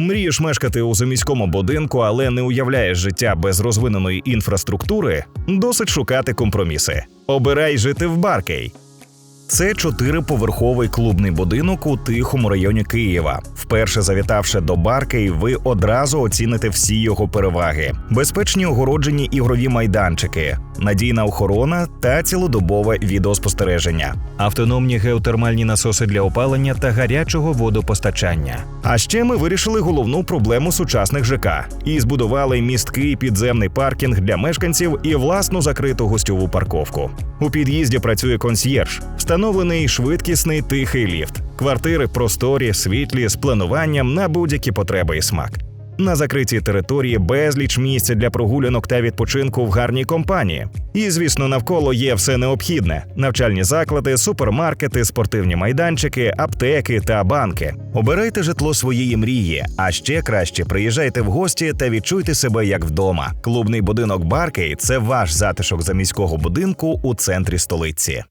Мрієш мешкати у заміському будинку, але не уявляєш життя без розвиненої інфраструктури? Досить шукати компроміси. Обирай жити в Баркей. Це чотириповерховий клубний будинок у тихому районі Києва. Вперше завітавши до Баркей, ви одразу оціните всі його переваги: безпечні огороджені ігрові майданчики, надійна охорона та цілодобове відеоспостереження, автономні геотермальні насоси для опалення та гарячого водопостачання. А ще ми вирішили головну проблему сучасних ЖК і збудували місткий підземний паркінг для мешканців і власну закриту гостьову парковку. У під'їзді працює консьєрж, встановлений швидкісний тихий ліфт, квартири просторі, світлі з плануванням на будь-які потреби і смак. На закритій території безліч місця для прогулянок та відпочинку в гарній компанії. І, звісно, навколо є все необхідне: навчальні заклади, супермаркети, спортивні майданчики, аптеки та банки. Обирайте житло своєї мрії, а ще краще приїжджайте в гості та відчуйте себе як вдома. Клубний будинок Баркей це ваш затишок за міського будинку у центрі столиці.